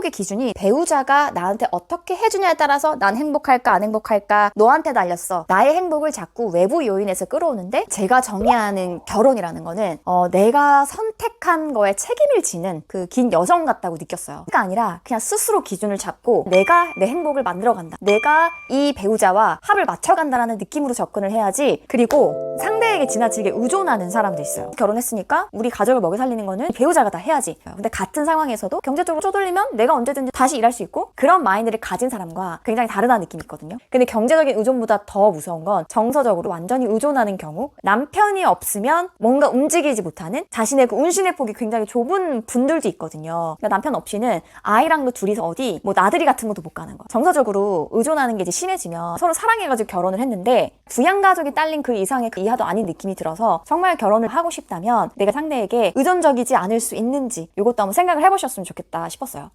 행복의 기준이 배우자가 나한테 어떻게 해주냐에 따라서 난 행복할까 안 행복할까 너한테 달렸어. 나의 행복을 자꾸 외부 요인에서 끌어오는데 제가 정의하는 결혼이라는 거는 어, 내가 선택한 거에 책임을 지는 그 긴 여정 같다고 느꼈어요. 그가 아니라 그냥 스스로 기준을 잡고 내가 내 행복을 만들어간다. 내가 이 배우자와 합을 맞춰간다라는 느낌으로 접근을 해야지. 그리고 상대에게 지나치게 의존하는 사람도 있어요. 결혼했으니까 우리 가족을 먹여 살리는 거는 배우자가 다 해야지. 근데 같은 상황에서도 경제적으로 쪼들리면 내가 언제든지 다시 일할 수 있고 그런 마인드를 가진 사람과 굉장히 다르다는 느낌이 있거든요. 근데 경제적인 의존보다 더 무서운 건 정서적으로 완전히 의존하는 경우 남편이 없으면 뭔가 움직이지 못하는 자신의 그 운신의 폭이 굉장히 좁은 분들도 있거든요. 그러니까 남편 없이는 아이랑도 둘이서 어디 뭐 나들이 같은 것도 못 가는 거야. 정서적으로 의존하는 게 이제 심해지면 서로 사랑해가지고 결혼을 했는데 부양 가족이 딸린 그 이상의 그이 하도 아닌 느낌이 들어서 정말 결혼을 하고 싶다면 내가 상대에게 의존적이지 않을 수 있는지 이것도 한번 생각을 해보셨으면 좋겠다 싶었어요.